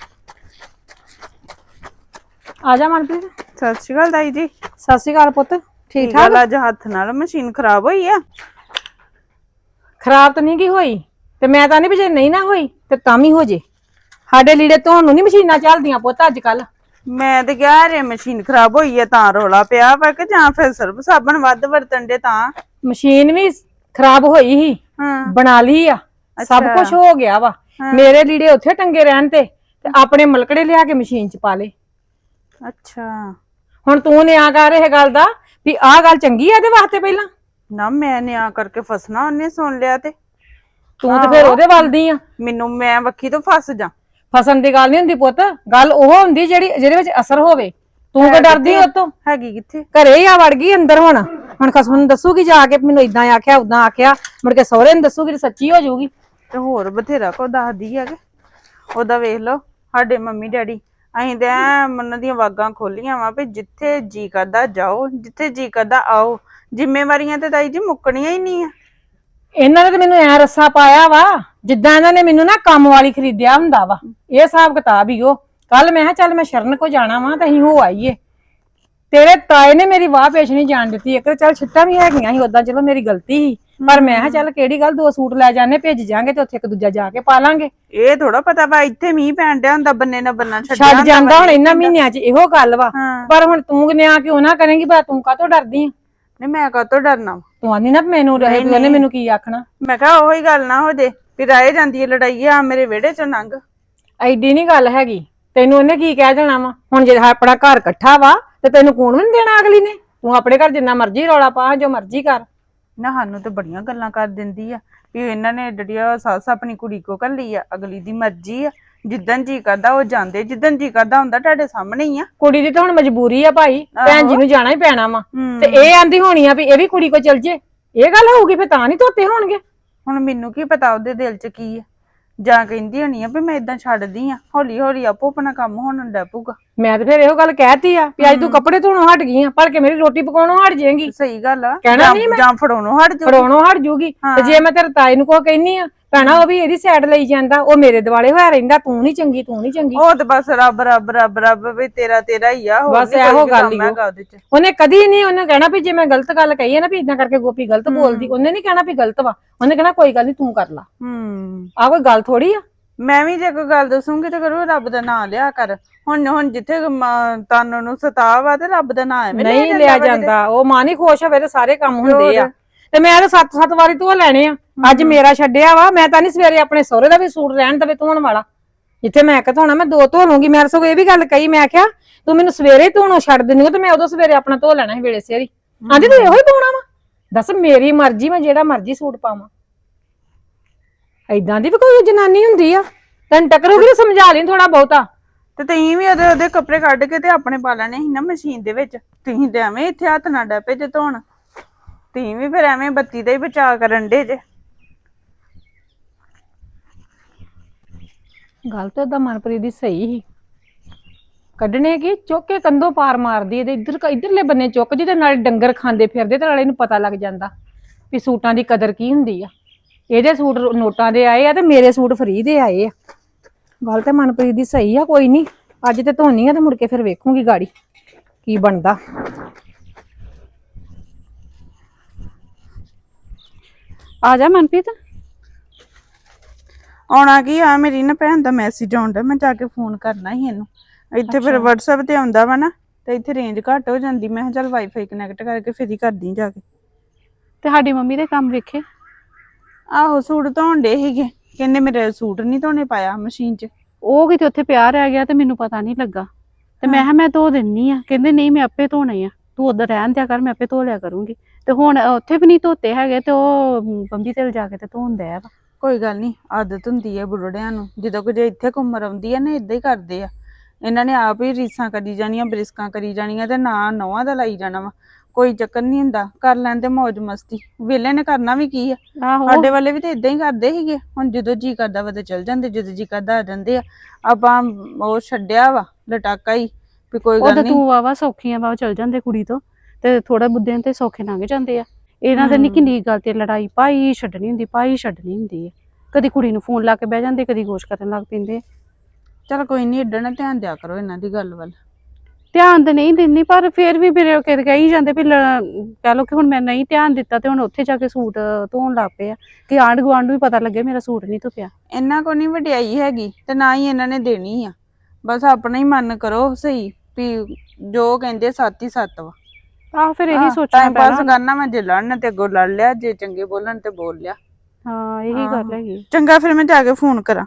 ਆ ਜਾ ਮਨਪ੍ਰੀਤ। ਸਤਿ ਸ਼੍ਰੀ ਅਕਾਲ ਤਾਈ ਜੀ। ਸਤਿ ਸ਼੍ਰੀ ਅਕਾਲ ਪੁੱਤ ਠੀਕ ਠਾਕ? ਗੱਲ ਅੱਜ ਹੱਥ ਨਾਲ ਮਸ਼ੀਨ ਖਰਾਬ ਹੋਈ ਆ? ਖਰਾਬ ਤਾਂ ਨਹੀਂ ਗਈ ਹੋਈ ਤੇ ਮੈਂ ਤਾਂ ਨਹੀਂ ਵੀ ਜੇ ਨਹੀਂ ਨਾ ਹੋਈ ਤੇ ਤਾਂ ਵੀ ਹੋ ਜੇ। ਸਾਡੇ ਲੀੜੇ ਧੋਣ ਨੂੰ ਨਹੀਂ ਮਸ਼ੀਨਾਂ ਚੱਲਦੀਆਂ ਪੁੱਤ ਅੱਜ ਕੱਲ ਮੈਂ ਤੇ ਕਿਹਾ ਰੇ ਮਸ਼ੀਨ ਖਰਾਬ ਹੋਈ ਆ ਤਾਂ ਰੋਲਾ ਪਿਆ ਵਾ ਕਿ ਜਾਂ ਫਿਰ ਸਰਬ ਸਾਬਣ ਵੱਧ ਵਰਤਣ ਦੇ ਤਾਂ। ਮਸ਼ੀਨ ਵੀ ਖਰਾਬ ਹੋਈ ਸੀ ਹਾਂ। ਬਣਾ ਲਈ ਆ। ਸਭ ਅੱਛਾ। ਕੁਝ ਹੋ ਗਿਆ ਵਾ। ਮੇਰੇ ਲੀੜੇ ਉੱਥੇ ਟੰਗੇ ਰਹਿਣ ਤੇ ਤੇ ਆਪਣੇ ਮਲਕੜੇ ਲਿਆ ਕੇ ਮਸ਼ੀਨ 'ਚ ਪਾ ਲੇ। ਅੱਛਾ। ਹੁਣ ਤੂੰ ਨੇ ਆ ਕਰ ਇਹ ਗੱਲ ਦਾ ਵੀ ਆਹ ਗੱਲ ਚੰਗੀ ਆ ਇਹਦੇ ਵਾਸਤੇ ਪਹਿਲਾਂ? ਨਾ ਮੈਂ ਨਿਆ ਕਰਕੇ ਫਸਣਾ ਉਹਨੇ ਸੁਣ ਲਿਆ ਤੇ। ਤੂੰ ਤੇ ਫਿਰ ਉਹਦੇ ਵੱਲ ਦੀ ਆ। ਮੈਨੂੰ ਮੈਂ ਵੱਖੀ ਤੋਂ ਫਸ ਜਾ। ਫਸਣ ਦੀ ਗੱਲ ਨਹੀਂ ਹੁੰਦੀ ਪੁੱਤ। ਗੱਲ ਉਹ ਹੁੰਦੀ ਜਿਹੜੀ ਜਿਹਦੇ ਵਿੱਚ ਅਸਰ ਹੋਵੇ। ਤੂੰ ਕਿ ਡਰਦੀ ਉਹ ਤੋਂ ਹੈਗੀ ਕਿੱਥੇ? ਘਰੇ ਹੀ ਆ ਵੜ ਗਈ ਅੰਦਰ ਹੁਣ। ਹੁਣ ਖਸਮ ਨੂੰ ਦੱਸੂਗੀ ਜਾ ਕੇ ਵੀ ਮੈਨੂੰ ਇਦਾਂ ਆਖਿਆ ਉਦਾਂ ਆਖਿਆ। ਮੁੜ ਕੇ ਸਹੁਰੇ ਨੂੰ ਦੱਸੂਗੀ ਤੇ ਸੱਚੀ ਹੋ ਜਾਊਗੀ। ਤੇ ਹੋਰ ਬਥੇਰਾ ਕੋ ਦੱਸਦੀ ਆ ਹੈਗੇ। ਉਹਦਾ ਵੇਖ ਲਓ, ਸਾਡੇ ਮੰਮੀ ਡੈਡੀ, ਅਸੀਂ ਤੇ ਐਂ ਦੀਆਂ ਵਾਗਾਂ ਖੋਲੀਆਂ ਵਾ ਵੀ ਜਿੱਥੇ ਜੀ ਕਰਦਾ ਜਾਓ, ਜਿੱਥੇ ਜੀ ਕਰਦਾ ਆਓ। ਜ਼ਿੰਮੇਵਾਰੀਆਂ ਤੇ ਤਾਈ ਜੀ ਮੁੱਕਣੀਆਂ ਹੀ ਨਹੀਂ ਆ। ਇਹਨਾਂ ਨੇ ਤੇ ਮੈਨੂੰ ਐ ਰੱਸਾ ਪਾਇਆ ਵਾ, ਜਿੱਦਾਂ ਇਹਨਾਂ ਨੇ ਮੈਨੂੰ ਨਾ ਕੰਮ ਵਾਲੀ ਖਰੀਦਿਆ ਹੁੰਦਾ ਵਾ। ਇਹ ਹਿਸਾਬ ਕਿਤਾਬ ਹੀ ਉਹ ਕੱਲ ਮੈਂ ਕਿਹਾ, ਚੱਲ ਮੈਂ ਸ਼ਰਨ ਕੋ ਜਾਣਾ ਵਾ ਤਾਂ ਅਸੀਂ ਹੋ ਆਈਏ। ਤੇਰੇ ਤਾਏ ਨੇ ਮੇਰੀ ਵਾਹ ਪੇਸ਼ ਨਹੀਂ ਜਾਣ ਦਿੱਤੀ। ਇੱਕ ਚੱਲ ਛਿੱਟਾਂ ਵੀ ਹੈਗੀਆਂ ਸੀ ਉਦਾਂ ਚਲੋ ਮੇਰੀ ਗਲਤੀ ਸੀ। ਪਰ ਮੈਂ ਕਿਹਾ ਚੱਲ ਕਿਹੜੀ ਗੱਲ ਦੋ ਸੂਟ ਲੈ ਜਾਣੇ ਭੇਜ ਜਾਾਂਗੇ ਤੇ ਉੱਥੇ ਇੱਕ ਦੂਜਾ ਜਾ ਕੇ ਪਾ ਲਾਂਗੇ। ਇਹ ਥੋੜਾ ਪਤਾ ਵਾ ਇੱਥੇ ਮੀਂਹ ਪੈਣ ਡਿਆ ਹੁੰਦਾ ਬੰਨੇ ਨਾ ਬੰਨਾ ਛੱਡ ਹੁੰਦਾ ਜਾਂਦਾ। ਹੁਣ ਇਹਨਾਂ ਮਹੀਨਿਆਂ 'ਚ ਇਹੋ ਗੱਲ ਵਾ। ਪਰ ਹੁਣ ਤੂੰ ਨਿਆ ਕਿਉਂ ਨਾ ਕਰੇਂਗੀ ਭਲਾ ਤੂੰ ਕਾਹਤੋਂ ਡਰਦੀ ਆ? ਨਹੀਂ ਮੈਂ ਕਾਹਤੋਂ ਡਰਨਾ? ਤੂੰ ਆਨੀ ਨਾ ਮੈਨੂੰ ਰਹੇ ਵੀ ਉਹਨੇ ਮੈਨੂੰ ਕੀ ਆਖਣਾ? ਮੈਂ ਕਿਹਾ ਉਹੀ ਗੱਲ ਨਾ ਹੋ ਜੇ ਵੀ ਰਾਏ ਜਾਂਦੀ ਹੈ ਲੜਾਈ ਆ ਮੇਰੇ ਵਿਹੜੇ ਚ ਨੰਗ ਐਡੀ ਨਹੀਂ ਗੱਲ ਹੈਗੀ। ਤੈਨੂੰ ਉਹਨੇ ਕੀ ਕਹਿ ਦੇਣਾ ਵਾ? ਹੁਣ ਜੇ ਆਪਣਾ ਘਰ ਇਕੱਠਾ ਵਾ ਤੇ ਤੈਨੂੰ ਕੌਣ ਵੀ ਨੀ ਦੇਣਾ ਅਗਲੀ ਨੇ? ਤੂੰ ਆਪਣੇ ਘਰ ਜਿੰਨਾ ਮਰਜ਼ੀ ਰੌਲਾ ਪਾ ਜੋ ਮਰਜ਼ੀ ਕਰ। ਨਾ ਸਾਨੂੰ ਤੇ ਬੜੀਆਂ ਗੱਲਾਂ ਕਰ ਦਿੰਦੀ ਆ ਵੀ ਇਹਨਾਂ ਨੇ ਡੜੀਆ ਸੱਸ ਆਪਣੀ ਕੁੜੀ ਕੋ ਕੱਲੀ ਆ ਅਗਲੀ ਦੀ ਮਰਜ਼ੀ ਆ। ਜਿੱਦਨ ਜੀ ਕਰਦਾ ਉਹ ਜਾਂਦੇ ਜਿੱਦਨ ਜੀ ਕਰਦਾ ਹੁੰਦਾ ਤੁਹਾਡੇ ਸਾਹਮਣੇ ਹੀ ਆ। ਕੁੜੀ ਦੀ ਤਾਂ ਹੁਣ ਮਜਬੂਰੀ ਆ ਭਾਈ ਭੈਣ ਜੀ ਨੂੰ ਜਾਣਾ ਹੀ ਪੈਣਾ ਵਾ। ਹੂੰ। ਤੇ ਇਹ ਆਂਦੀ ਹੋਣੀ ਆ ਵੀ ਇਹ ਵੀ ਕੁੜੀ ਕੋ ਚਲ ਜੇ। ਇਹ ਗੱਲ ਹੋਊਗੀ ਫੇ ਤਾਂ ਨਹੀਂ ਧੋਤੇ ਹੋਣਗੇ। ਹੁਣ ਮੈਨੂੰ ਕੀ ਪਤਾ ਉਹਦੇ ਦਿਲ 'ਚ ਕੀ ਆ। ਜਾਂ ਕਹਿੰਦੀ ਹੋਣੀ ਆ ਵੀ ਮੈਂ ਇਦਾਂ ਛੱਡਦੀ ਆ ਹੌਲੀ ਹੌਲੀ ਆਪੋ ਆਪਣਾ ਕੰਮ ਹੋਣ ਡੈ ਪਊਗਾ। ਮੈਂ ਤੇ ਫਿਰ ਇਹੋ ਗੱਲ ਕਹਿਤੀ ਆ ਵੀ ਅੱਜ ਤੂੰ ਕੱਪੜੇ ਧੋਣੋਂ ਹਟ ਗਈ ਆ ਭਲਕੇ ਮੇਰੀ ਰੋਟੀ ਪਕਾਉਣੋਂ ਹਟ ਜਾਏਗੀ। ਸਹੀ ਗੱਲ ਆ। ਕਹਿਣਾ ਨਹੀਂ ਮੈਂ। ਜਾਂ ਫੜਾਉਣੋਂ ਹਟ ਜਾ ਫੜਾਉਣੋਂ ਹਟ ਜੂਗੀ ਤੇ ਜੇ ਮੈਂ ਤੇਰੇ ਤਾਏ ਨੂੰ ਕੋ ਕਹਿਨੀ ਆ ਭੈਣਾ ਉਹ ਵੀ ਇਹਦੀ ਸਾਈਡ ਲਈ ਜਾਂਦਾ ਉਹ ਮੇਰੇ ਦਿਵਾਲੇ ਹੋਇਆ ਰਹਿੰਦਾ ਤੂੰ ਨਹੀਂ ਚੰਗੀ ਤੂੰ ਨਹੀਂ ਚੰਗੀ। ਉਹ ਤੇ ਬਸ ਰੱਬ ਰੱਬ ਰੱਬ ਰੱਬ ਵੀ ਤੇਰਾ ਤੇਰਾ ਹੀ ਆ ਬਸ ਇਹੋ ਗੱਲ ਹੀ ਉਹਨੇ ਕਦੀ ਨਹੀਂ ਉਹਨੇ ਕਹਿਣਾ ਵੀ ਜੇ ਮੈਂ ਗਲਤ ਗੱਲ ਕਹੀ ਹੈ ਨਾ ਵੀ ਇਦਾਂ ਕਰਕੇ ਗੋਪੀ ਗਲਤ ਬੋਲਦੀ ਉਹਨੇ ਨਹੀਂ ਕਹਿਣਾ ਵੀ ਗਲਤ ਵਾ। ਉਹਨੇ ਕਹਿਣਾ ਕੋਈ ਗੱਲ ਨਹੀਂ ਤੂੰ ਕਰ ਲਾ। ਹੂੰ। ਆ ਕੋਈ ਗੱਲ ਥੋੜੀ ਆ? ਮੈਂ ਵੀ ਜੇ ਕੋਈ ਗੱਲ ਦੱਸੂਗੀ ਤੇ ਕਰੋ ਰੱਬ ਦਾ ਨਾਮ ਲਿਆ ਕਰ। ਹੁਣ ਹੁਣ ਜਿੱਥੇ ਮ- ਤਨ ਨੂੰ ਸਤਾਵ ਆ ਤੇ ਰੱਬ ਦਾ ਨਾਮ ਐਵੇਂ ਨਹੀਂ ਲਿਆ ਜਾਂਦਾ। ਉਹ ਮਾਂ ਨਹੀਂ ਖੁਸ਼ ਹੋਵੇ ਤੇ ਸਾਰੇ ਕੰਮ ਹੁੰਦੇ ਆ। ਤੇ ਮੈਂ ਤਾਂ ਸੱਤ ਸੱਤ ਵਾਰੀ ਧੋ ਲੈਣੇ ਆ। ਅੱਜ ਮੇਰਾ ਛੱਡਿਆ ਵਾ। ਮੈਂ ਤਾਂ ਨਹੀਂ ਸਵੇਰੇ ਆਪਣੇ ਸਹੁਰੇ ਦਾ ਵੀ ਸੂਟ ਰਹਿਣ ਦਵੇ ਧੋਣ ਵਾਲਾ। ਜਿੱਥੇ ਮੈਂ ਇੱਕ ਧੋਣਾ ਮੈਂ ਦੋ ਧੋ ਲੂੰਗੀ। ਮੈਂ ਸਗੋਂ ਇਹ ਵੀ ਗੱਲ ਕਹੀ ਮੈਂ ਕਿਹਾ ਤੂੰ ਮੈਨੂੰ ਸਵੇਰੇ ਧੋਣੋਂ ਛੱਡ ਦਿੰਦੀ ਤੇ ਮੈਂ ਉਦੋਂ ਸਵੇਰੇ ਆਪਣਾ ਧੋ ਲੈਣਾ ਸੀ ਵੇਲੇ ਸਿਰ। ਹੀ ਆਂਦੀ ਤੂੰ ਇਹੋ ਹੀ ਧੋਣਾ ਵਾ? ਦੱਸ ਮੇਰੀ ਮਰਜ਼ੀ ਮੈਂ ਜਿਹੜਾ ਮਰਜ਼ੀ ਸੂਟ ਪਾਵਾਂ। ਐਦਾਂ ਦੀ ਵੀ ਕੋਈ ਜਨਾਨੀ ਹੁੰਦੀ ਆ? ਤੈਨੂੰ ਟਕਰੂਗੀ ਤਾਂ ਸਮਝਾ ਲਈ ਥੋੜਾ ਬਹੁਤਾ। ਤੇ ਤੁਸੀਂ ਵੀ ਉਹਦੇ ਉਹਦੇ ਕੱਪੜੇ ਕੱਢ ਕੇ ਤੇ ਆਪਣੇ ਪਾ ਲੈਣੇ ਸੀ ਨਾ ਮਸ਼ੀਨ ਦੇ ਵਿੱਚ। ਤੁਸੀਂ ਤੇ ਐਵੇਂ ਇੱਥੇ ਹੱਥ ਨਾ ਡੱਪੇ ਜੇ ਧੋਣ। ਤੁਸੀਂ ਵੀ ਫਿਰ ਐਵੇਂ ਬੱਤੀ ਦਾ ਹੀ ਬਚਾਅ ਕਰਨ ਦੇ ਜੇ। ਗੱਲ ਤਾਂ ਉਹਦਾ ਮਨਪ੍ਰੀਤ ਦੀ ਸਹੀ ਸੀ। ਕੱਢਣੇ ਕੀ? ਚੁੱਕ ਕੇ ਕੰਧੋਂ ਪਾਰ ਮਾਰਦੀ ਇਹਦੇ ਇੱਧਰ ਇੱਧਰਲੇ ਬੰਨੇ ਚੁੱਕਦੀ ਤੇ ਨਾਲੇ ਡੰਗਰ ਖਾਂਦੇ ਫਿਰਦੇ ਤੇ ਨਾਲੇ ਇਹਨੂੰ ਪਤਾ ਲੱਗ ਜਾਂਦਾ ਵੀ ਸੂਟਾਂ ਦੀ ਕਦਰ ਕੀ ਹੁੰਦੀ ਆ। ਇਹਦੇ ਸੂਟ ਨੋਟਾਂ ਦੇ ਆਏ ਆ ਤੇ ਮੇਰੇ ਸੂਟ ਫ੍ਰੀ ਦੇ ਆਏ ਆ। ਗੱਲ ਤੇ ਮਨਪ੍ਰੀਤ ਦੀ ਸਹੀ ਆ ਕੋਈ ਨਹੀਂ ਅੱਜ ਤੇ ਧੋਨੀ ਆ ਤੇ ਮੁੜ ਕੇ ਫਿਰ ਵੇਖੂਗੀ ਗਾੜੀ ਕੀ ਬਣਦਾ। ਆ ਜਾ ਮਨਪ੍ਰੀਤ। ਆਉਣਾ ਕੀ ਆ? ਮੇਰੀ ਨਾ ਭੈਣ ਦਾ ਮੈਸੇਜ ਆਉਂਦਾ ਮੈਂ ਜਾ ਕੇ ਫੋਨ ਕਰਨਾ ਸੀ ਇਹਨੂੰ। ਇੱਥੇ ਫਿਰ WhatsApp ਤੇ ਆਉਂਦਾ ਵਾ ਨਾ ਤੇ ਇੱਥੇ ਰੇਂਜ ਘੱਟ ਹੋ ਜਾਂਦੀ। ਮੈਂ ਕਿਹਾ ਚੱਲ ਵਾਈਫਾਈ ਕਨੈਕਟ ਕਰਕੇ ਫਿਰ ਹੀ ਕਰਦੀ ਜਾ ਕੇ। ਤੇ ਸਾਡੀ ਮੰਮੀ ਦੇ ਕੰਮ ਵੇਖੇ? ਆਹੋ ਸੂਟ ਧੋਣ ਡੇ ਸੀਗੇ। ਕਹਿੰਦੇ ਮੇਰੇ ਸੂਟ ਨਹੀਂ ਧੋਣੇ ਪਾਇਆ ਮਸ਼ੀਨ 'ਚ। ਉਹ ਕਿਤੇ ਉੱਥੇ ਪਿਆ ਰਹਿ ਗਿਆ ਤੇ ਮੈਨੂੰ ਪਤਾ ਨਹੀਂ ਲੱਗਾ। ਤੇ ਮੈਂ ਕਿਹਾ ਮੈਂ ਧੋ ਦਿੰਨੀ ਆ। ਕਹਿੰਦੇ ਨਹੀਂ ਮੈਂ ਆਪੇ ਧੋਣੇ ਆ। ਤੂੰ ਉਧਰ ਰਹਿਣ ਦਿਆ ਕਰ ਮੈਂ ਆਪੇ ਧੋ ਲਿਆ ਕਰੂੰਗੀ। ਤੇ ਹੁਣ ਉੱਥੇ ਵੀ ਨਹੀਂ ਧੋਤੇ ਹੈਗੇ ਤੇ ਉਹ ਬੰਬੀ ਤੇਲ ਜਾ ਕੇ ਤੇ ਧੋਂਦਾ ਆ। ਵਾ ਕੋਈ ਗੱਲ ਨਹੀਂ ਆਦਤ ਹੁੰਦੀ ਹੈ ਬੁੱਢੜਿਆਂ ਨੂੰ। ਜਦੋਂ ਕਿ ਜੇ ਇੱਥੇ ਘੁੰਮਰ ਆਉਂਦੀ ਹੈ ਨਾ ਇਦਾਂ ਹੀ ਕਰਦੇ ਆ। ਇਹਨਾਂ ਨੇ ਆਪ ਹੀ ਰੀਸਾਂ ਕਰੀ ਜਾਣੀਆਂ ਬਰਿਸਕਾਂ ਕਰੀ ਜਾਣੀਆਂ ਤੇ ਨਾ ਨੌਵਾਂ ਦਾ ਲਾਈ ਜਾਣਾ ਵਾ। ਕੋਈ ਚੱਕਰ ਨਹੀਂ ਹੁੰਦਾ ਕਰ ਲੈਂਦੇ ਮौज ਮਸਤੀ। ਵੇਲੇ ਨੇ ਕਰਨਾ ਵੀ ਕੀ ਆ? ਆਹੋ। ਸਾਡੇ ਵਾਲੇ ਵੀ ਤੇ ਇਦਾਂ ਹੀ ਕਰਦੇ ਸੀਗੇ। ਹੁਣ ਜਦੋਂ ਜੀ ਕਰਦਾ ਵਾ ਤੇ ਚਲ ਜਾਂਦੇ ਜਦੋਂ ਜੀ ਕਰਦਾ ਆ ਜਾਂਦੇ ਆ। ਆਪਾਂ ਉਹ ਛੱਡਿਆ ਵਾ ਲਟਾਕਾ ਹੀ ਵੀ ਕੋਈ ਗੱਲ ਉਹਦਾ ਨਹੀਂ ਤੂੰ ਵਾਵਾ ਸੌਖੀਆਂ ਵਾ ਚਲ ਜਾਂਦੇ ਕੁੜੀ ਤੋਂ ਤੇ ਥੋੜਾ ਬੁੱਧੇ ਤੇ ਸੌਖੇ ਲੰਘ ਜਾਂਦੇ ਆ। ਇਹਨਾਂ ਦੇ ਨਿੱਕੀ ਨਿੱਕੀ ਗੱਲ ਤੇ ਲੜਾਈ ਪਾਈ ਛੱਡਣੀ ਹੁੰਦੀ ਪਾਈ ਛੱਡਣੀ ਹੁੰਦੀ ਹੈ ਕਦੀ ਕੁੜੀ ਨੂੰ ਫੋਨ ਲਾ ਕੇ ਬਹਿ ਜਾਂਦੇ ਕਦੀ ਗੋਸ਼ ਕਰਨ ਲੱਗ ਪੈਂਦੇ ਚਲ ਕੋਈ ਨਹੀਂ ਏਡਾ ਨਾ ਧਿਆਨ ਦਿਆ ਕਰੋ ਇਹਨਾਂ ਦੀ ਗੱਲ ਵੱਲ। ਧਿਆਨ ਤੇ ਨਹੀਂ ਦਿੰਦੀ ਪਰ ਫਿਰ ਵੀ ਮੇਰੇ ਕਿ ਕਹੀ ਜਾਂਦੇ ਵੀ ਲ- ਕਹਿ ਲੋ ਕਿ ਹੁਣ ਮੈਂ ਨਹੀਂ ਧਿਆਨ ਦਿੱਤਾ ਤੇ ਹੁਣ ਉੱਥੇ ਜਾ ਕੇ ਸੂਟ ਧੋਣ ਲੱਗ ਪਏ ਆ। ਕਿ ਆਂਢ ਗੁਆਂਢ ਨੂੰ ਵੀ ਪਤਾ ਲੱਗੇ ਮੇਰਾ ਸੂਟ ਨਹੀਂ ਧੁੱਪਿਆ। ਇਹਨਾਂ ਕੋ ਨਹੀਂ ਵਡਿਆਈ ਹੈਗੀ ਤੇ ਨਾ ਹੀ ਇਹਨਾਂ ਨੇ ਦੇਣੀ ਆ। ਬਸ ਆਪਣਾ ਹੀ ਮਨ ਕਰੋ ਸਹੀ ਵੀ ਜੋ ਕਹਿੰਦੇ ਸੱਤ ਹੀ ਸੱਤ ਵਾ। ਆਹ ਫਿਰ ਇਹੀ ਸੋਚਣਾ ਟਾਈਮ ਪਾਸ ਪੈਣਾ। ਕਰਨਾ ਮੈਂ ਜੇ ਲੜਨ ਤੇ ਅੱਗੋਂ ਲੜ ਲਿਆ ਜੇ ਚੰਗੇ ਬੋਲਣ ਤੇ ਬੋਲ ਲਿਆ। ਹਾਂ ਇਹੀ ਗੱਲ ਹੈਗੀ। ਚੰਗਾ ਫਿਰ ਮੈਂ ਜਾ ਕੇ ਫੋਨ ਕਰਾਂ।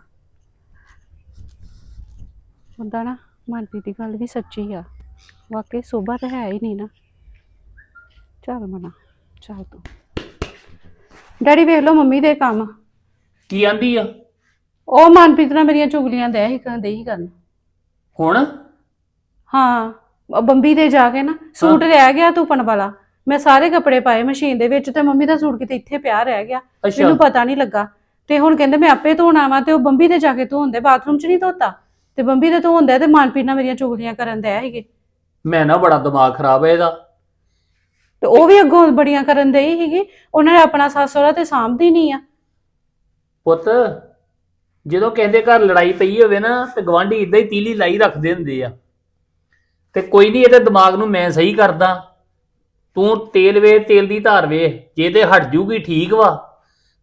ਹੁੰਦਾ ਨਾ। ਮਨਪ੍ਰੀਤ ਦੀ ਗੱਲ ਵੀ ਸੱਚੀ ਆ। ਵਾਕਈ ਸੋਭਾ ਤਾਂ ਹੈ ਹੀ ਨਹੀਂ ਨਾ। ਚੱਲ ਮਨਾ ਚੱਲ ਤੂੰ। ਡੈਡੀ ਵੇਖ ਲਓ ਮੰਮੀ ਦੇ ਕੰਮ। ਕੀ ਆਂਦੀ ਆ? ਉਹ ਮਨਪ੍ਰੀਤ ਨਾਲ ਮੇਰੀਆਂ ਚੁਗਲੀਆਂ ਦੇ ਹੀ ਕਰਨ ਦੇ ਹੀ ਕਰਨ। ਹੁਣ? ਹਾਂ ਉਹ ਬੰਬੀ ਦੇ ਜਾ ਕੇ ਨਾ ਸੂਟ ਰਹਿ ਗਿਆ ਧੁੱਪਣ ਵਾਲਾ। ਮੈਂ ਸਾਰੇ ਕੱਪੜੇ ਪਾਏ ਮਸ਼ੀਨ ਦੇ ਵਿੱਚ ਤੇ ਮੰਮੀ ਦਾ ਸੂਟ ਕਿਤੇ ਇੱਥੇ ਪਿਆ ਰਹਿ ਗਿਆ। ਅੱਛਾ। ਮੈਨੂੰ ਪਤਾ ਨਹੀਂ ਲੱਗਾ। ਤੇ ਹੁਣ ਕਹਿੰਦੇ ਮੈਂ ਆਪੇ ਧੋਣਾ ਵਾ ਤੇ ਉਹ ਬੰਬੀ ਦੇ ਜਾ ਕੇ ਧੋਂਦੇ ਬਾਥਰੂਮ 'ਚ ਨਹੀਂ ਧੋਤਾ? ਤੇ ਬੰਬੀ ਦੇ ਧੋਂਦਾ ਤੇ ਮਨਪ੍ਰੀਤ ਨਾਲ ਮੇਰੀਆਂ ਚੁਗਲੀਆਂ ਕਰਨ ਦੇ ਸੀਗੇ। ਮੈਂ ਨਾ ਬੜਾ ਦਿਮਾਗ ਖਰਾਬ ਹੈ ਇਹਦਾ। ਤੇ ਉਹ ਵੀ ਅੱਗੋਂ ਬੜੀਆਂ ਕਰਨ ਦੇਈ ਸੀਗੀ। ਉਹਨਾਂ ਨੇ ਆਪਣਾ ਸੱਸ ਸਹੁਰਾ ਤੇ ਸਾਂਭਦੀ ਨਹੀਂ ਆ। ਪੁੱਤ ਜਦੋਂ ਕਹਿੰਦੇ ਘਰ ਲੜਾਈ ਪਈ ਹੋਵੇ ਨਾ ਤੇ ਗਵਾਂਢੀ ਇਦਾਂ ਹੀ ਤੀਲੀ ਲਾਈ ਰੱਖਦੇ ਹੁੰਦੇ ਆ। ਤੇ ਕੋਈ ਨਹੀਂ ਇਹਦੇ ਦਿਮਾਗ ਨੂੰ ਮੈਂ ਸਹੀ ਕਰਦਾ। ਤੂੰ ਤੇਲ ਵੇ ਤੇਲ ਦੀ ਧਾਰ ਵੇ ਜੇ ਤੇ ਹਟ ਜੂਗੀ ਠੀਕ ਵਾ।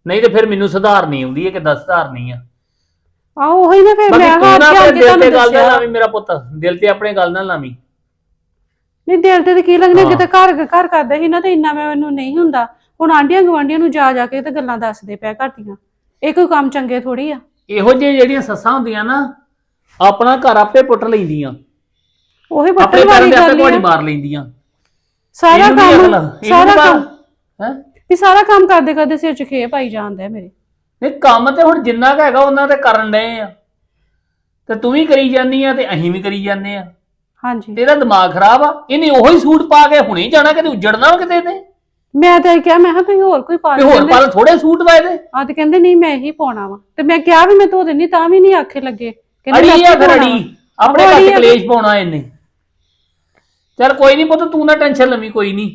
ਨਹੀਂ ਤੇ ਫਿਰ ਮੈਨੂੰ ਸੁਧਾਰਨੀ ਆਉਂਦੀ ਹੈ ਕਿੱਦਾਂ ਸੁਧਾਰਨੀ ਆ। ਆਹੋ ਉਹੀ ਨਾ ਫਿਰ ਬਾਕੀ ਮੈਂ ਤੂੰ ਹਾਂ ਨਾ ਆਪਣੇ ਦਿਲ ਤੇ ਗੱਲ ਨਾ ਲਾਵੀਂ ਮੇਰਾ ਪੁੱਤ। ਦਿਲ ਤੇ ਆਪਣੇ ਗੱਲ ਨਾ ਲਾਵੀਂ। ਨਹੀਂ ਦਿਲ ਤੇ ਤਾਂ ਕੀ ਲੱਗਣੇ ਹਾਂ। ਕਿਤੇ ਘਰ ਘਰ ਕਰਦਾ ਸੀ ਨਾ ਤੇ ਇੰਨਾ ਮੈਨੂੰ ਨਹੀਂ ਹੁੰਦਾ। ਹੁਣ ਆਂਡੀਆਂ ਗਵਾਂਡੀਆਂ ਨੂੰ ਜਾ ਜਾ ਕੇ ਤੇ ਗੱਲਾਂ ਦੱਸਦੇ ਪਿਆ ਘਰ ਦੀਆਂ ਇਹ ਕੋਈ ਕੰਮ ਚੰਗੇ ਥੋੜੀ ਆ। ਇਹੋ ਜਿਹੇ ਜਿਹੜੀਆਂ ਸੱਸਾਂ ਹੁੰਦੀਆਂ ਨਾ ਆਪਣਾ ਘਰ ਆਪੇ ਪੁੱਟ ਲੈਂਦੀਆਂ। ਉਹੀ ਆਪਣੇ ਬੱਟਲ ਪੈਰਾਂ ਵਾਲੀ ਤੇ ਆਪੇ ਗੱਲ ਘੋੜੀ ਆ। ਮਾਰ ਲੈਂਦੀਆਂ। ਸਾਰਾ ਕੰਮ ਸਾਰਾ ਕੰਮ ਹੈ? ਵੀ ਸਾਰਾ ਕੰਮ ਕਰਦੇ ਕਰਦੇ ਸਿਰ ਚ ਖੇ ਪਾਈ ਜਾਂਦਾ ਹੈ ਮੇਰੇ। ਨਹੀਂ ਕੰਮ ਤੇ ਹੁਣ ਜਿੰਨਾ ਕੁ ਹੈਗਾ ਉਹਨਾਂ ਤੇ ਕਰਨ ਡਏ ਆ। ਤੇ ਤੂੰ ਵੀ ਕਰੀ ਜਾਂਦੀ ਆ ਤੇ ਅਸੀਂ ਵੀ ਕਰੀ ਜਾਂਦੇ ਆ। ਹਾਂਜੀ। ਤੇਰਾ ਦਿਮਾਗ ਖਰਾਬ ਆ ਇਹਨੇ ਉਹੀ ਸੂਟ ਪਾ ਕੇ ਹੁਣੇ ਜਾਣਾ ਕਿਤੇ ਉੱਜੜਨਾ ਵਾ ਕਿਤੇ ਨੇ ਮੈਂ ਤਾਂ ਇਹ ਕਿਹਾ ਮੈਂ ਕਿਹਾ ਤੁਸੀਂ ਹੋਰ ਕੋਈ ਪਾ ਤੇ ਹੋਰ ਲੈਂਦੇ। ਪਾ ਥੋੜੇ ਸੂਟ ਪਾਏ ਤੇ ਆ ਤੇ ਕਹਿੰਦੇ ਨਹੀਂ ਮੈਂ ਇਹੀ ਪਾਉਣਾ ਵਾ। ਤੇ ਮੈਂ ਕਿਹਾ ਵੀ ਮੈਂ ਧੋ ਦਿੰਦੀ ਤਾਂ ਵੀ ਨਹੀਂ ਆਖੇ ਲੱਗੇ। ਕਹਿੰਦੇ ਅੜੀ ਆ ਫਿਰ ਵਾ। ਆਪਣੇ ਆਹੋ, ਘਰ ਅੜੀ ਚ ਆ। ਕਲੇਸ਼ ਪਾਉਣਾ ਇਹਨੇ। ਚੱਲ ਕੋਈ ਨਹੀਂ ਪੁੱਤ ਤੂੰ ਨਾ ਟੈਨਸ਼ਨ ਲਵੀਂ ਕੋਈ ਨਹੀਂ।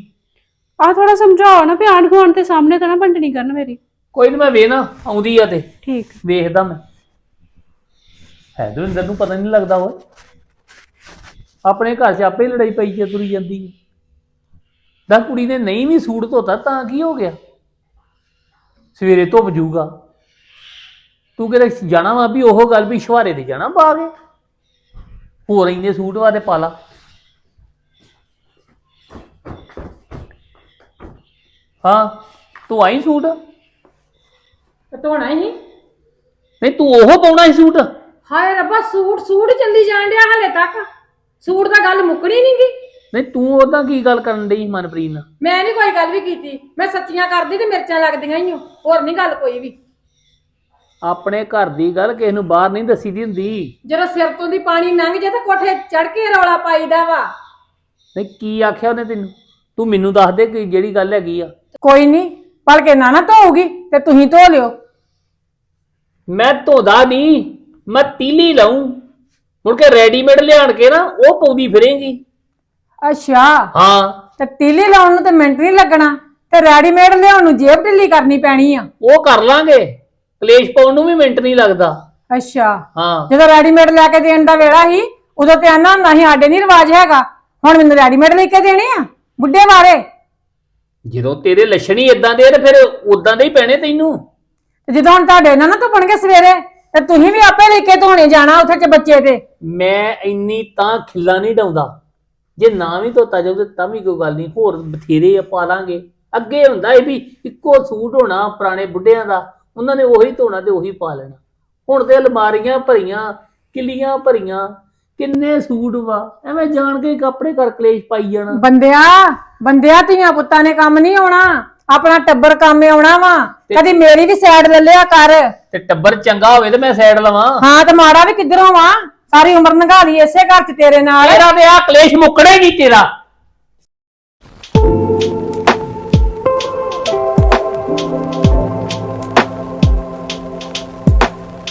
ਆ ਥੋੜਾ ਸਮਝਾਓ ਨਾ ਵੀ ਆਂਢ ਗੁਆਂਢ ਤੇ ਸਾਹਮਣੇ ਤਾਂ ਨਾ ਭੰਡਣੀ ਕਰਨ ਮੇਰੀ। ਕੋਈ ਨਹੀਂ ਮੈਂ ਵੇਖਣਾ ਆਉਂਦੀ ਆ ਤੇ। ਠੀਕ। ਵੇਖਦਾ ਮੈਂ। ਹੈ ਦਵਿੰਦਰ ਨੂੰ ਪਤਾ ਨਹੀਂ ਲੱਗਦਾ ਓਏ। ਆਪਣੇ ਘਰ 'ਚ ਆਪੇ ਲੜਾਈ ਪਈ ਚ ਤੁਰੀ ਜਾਂਦੀ ਹੈ ਦਾ ਕੁੜੀ ਨੇ ਨਹੀਂ ਵੀ ਸੂਟ ਧੋਤਾ ਤਾਂ ਕੀ ਹੋ ਗਿਆ? ਸਵੇਰੇ ਧੁੱਪ ਜੂਗਾ। ਤੂੰ ਕਿਹੜੇ ਜਾਣਾ ਵਾ ਵੀ ਉਹ ਗੱਲ ਵੀ ਸ਼ਵਾਰੇ ਤੇ ਜਾਣਾ ਪਾ ਕੇ ਹੋਰ ਇੰਨੇ ਸੂਟ ਵਾ ਤੇ ਪਾ ਲਾ। ਹਾਂ ਤੂੰ ਆਈ ਸੂਟ? ਤੇ ਧੋਣਾ ਹੀ? ਨਹੀਂ ਤੂੰ ਉਹ ਪਾਉਣਾ ਸੀ ਸੂਟ? ਹਾਏ ਰੱਬਾ ਸੂਟ ਸੂਟ ਚੱਲੀ ਜਾਣ ਡਿਆ ਹਲੇ ਤੱਕ। ਸੂਟ ਦਾ ਗੱਲ ਮੁੱਕਣੀ ਨੀ ਗੀ। ਨਹੀਂ ਤੂੰ ਉਹਦਾ ਕੀ ਗੱਲ ਕਰਨ ਡਈ ਮਨਪ੍ਰੀਤ ਨਾਲ? ਮੈਂ ਨਹੀਂ ਕੋਈ ਗੱਲ ਵੀ ਕੀਤੀ। ਮੈਂ ਸੱਚੀਆਂ ਕਰਦੀ ਤੇ ਮਿਰਚਾਂ ਲੱਗਦੀਆਂ ਹੀ ਓ। ਹੋਰ ਨਹੀਂ ਗੱਲ ਕੋਈ ਵੀ। ਆਪਣੇ ਘਰ ਦੀ ਗੱਲ ਕਿਸੇ ਨੂੰ ਬਾਹਰ ਨਹੀਂ ਦੱਸੀ ਦੀ ਹੁੰਦੀ। ਜਦੋਂ ਸਿਰ ਤੋਂ ਦੀ ਪਾਣੀ ਲੰਘ ਜੇ ਤਾਂ ਕੋਠੇ ਚੜ ਕੇ ਰੌਲਾ ਪਾਈਦਾ ਵਾ। ਨਹੀਂ ਕੀ ਆਖਿਆ ਉਹਨੇ ਤੈਨੂੰ? ਤੂੰ ਮੈਨੂੰ ਦੱਸ ਦੇ ਕਿ ਜਿਹੜੀ ਗੱਲ ਹੈਗੀ ਆ। ਕੋਈ ਨਹੀਂ ਭਲਕੇ ਨਾ ਨਾ ਧੋਊਗੀ ਤੇ ਤੁਸੀਂ ਧੋ ਲਿਓ। ਮੈਂ ਧੋਦਾ ਨਹੀਂ ਮੈਂ ਤੀਲੀ ਲਾਉਂ ਮੁੜ ਕੇ ਰੈਡੀਮੇਡ ਲਿਆਣ ਕੇ ਨਾ ਉਹ ਪਾਉਂਦੀ ਫਿਰੇਂਗੀ। ਅੱਛਾ। ਹਾਂ। ਤੇ ਤੀਲੀ ਲਾਉਣ ਨੂੰ ਤੇ ਮਿੰਟ ਨਹੀਂ ਲੱਗਣਾ ਤੇ ਰੈਡੀਮੇਡ ਲਿਆਉਣ ਨੂੰ ਜੇਬ ਢਿੱਲੀ ਕਰਨੀ ਪੈਣੀ ਆ। ਉਹ ਕਰ ਲਾਂਗੇ। ਕਲੇਸ਼ ਪਾਉਣ ਨੂੰ ਵੀ ਮਿੰਟ ਨਹੀਂ ਲੱਗਦਾ। ਅੱਛਾ। ਹਾਂ। ਜਦੋਂ ਰੈਡੀਮੇਡ ਲੈ ਕੇ ਦੇਣ ਦਾ ਵੇਲਾ ਸੀ ਉਦੋਂ ਤੇ ਆਨਾ ਸੀ ਸਾਡੇ ਨਹੀਂ ਰਿਵਾਜ ਹੈਗਾ। ਹੁਣ ਮੈਨੂੰ ਰੈਡੀਮੇਡ ਲੈ ਕੇ ਦੇਣੇ ਆ ਬੁੱਢੇ ਵਾਰੇ ਜਦੋਂ ਤੇਰੇ ਲੱਛਣ ਹੀ ਇਦਾਂ ਦੇ ਆ ਤੇ ਫਿਰ ਉਦਾਂ ਦੇ ਹੀ ਪੈਣੇ ਤੈਨੂੰ। ਤੇ ਜਦੋਂ ਹੁਣ ਤੁਹਾਡੇ ਨਾਲ ਨਾ ਧੁੱਪਣਗੇ ਸਵੇਰੇ ਤੇ ਤੁਸੀਂ ਵੀ ਆਪੇ ਲੈ ਕੇ ਧੋਣੇ ਜਾਣਾ ਉੱਥੇ ਚ ਬੱਚੇ ਤੇ। ਮੈਂ ਇੰਨੀ ਤਾਂ ਖਿੱਲਾ ਨਹੀਂ ਡਾਉਂਦਾ। ਜੇ ਨਾ ਵੀ ਧੋਤਾ ਜਾਊ ਤੇ ਤਾਂ ਵੀ ਕੋਈ ਗੱਲ ਨਹੀਂ ਹੋਰ ਬਥੇਰੇ ਆ ਪਾ ਲਾਂਗੇ ਅੱਗੇ ਹੁੰਦਾ ਇਹ ਵੀ ਇੱਕੋ ਸੂਟ ਹੋਣਾ ਪੁਰਾਣੇ ਬੁੱਢਿਆਂ ਦਾ ਉਹਨਾਂ ਨੇ ਉਹੀ ਧੋਣਾ ਤੇ ਉਹੀ ਪਾ ਲੈਣਾ। ਹੁਣ ਤੇ ਅਲਮਾਰੀਆਂ ਭਰੀਆਂ ਕਿੱਲੀਆਂ ਭਰੀਆਂ ਕਿੰਨੇ ਸੂਟ ਵਾ ਐਵੇਂ ਜਾਣ ਕੇ ਕੱਪੜੇ ਕਰ ਕਲੇਸ਼ ਪਾਈ ਜਾਣਾ। ਬੰਦਿਆ ਬੰਦਿਆ ਧੀਆਂ ਪੁੱਤਾਂ ਨੇ ਕੰਮ ਨਹੀਂ ਆਉਣਾ। ਆਪਣਾ ਟੱਬਰ ਕੰਮ ਆਉਣਾ ਵਾ। ਕਦੀ ਮੇਰੀ ਵੀ ਸਾਈਡ ਲੈ ਲਿਆ ਕਰ। ਤੇ ਟੱਬਰ ਚੰਗਾ ਹੋਵੇ ਤੇ ਮੈਂ ਸਾਈਡ ਲਵਾਂ। ਹਾਂ ਤੇ ਮਾੜਾ ਵੀ ਕਿੱਧਰੋਂ ਵਾ? ਸਾਰੀ ਉਮਰ ਲੰਘਾ ਲਈ ਇਸੇ ਘਰ ਚ ਤੇਰੇ ਨਾਲ। ਤੇਰਾ ਤੇ ਆ ਕਲੇਸ਼ ਮੁੱਕਣਾ ਹੀ ਨਹੀਂ ਤੇਰਾ।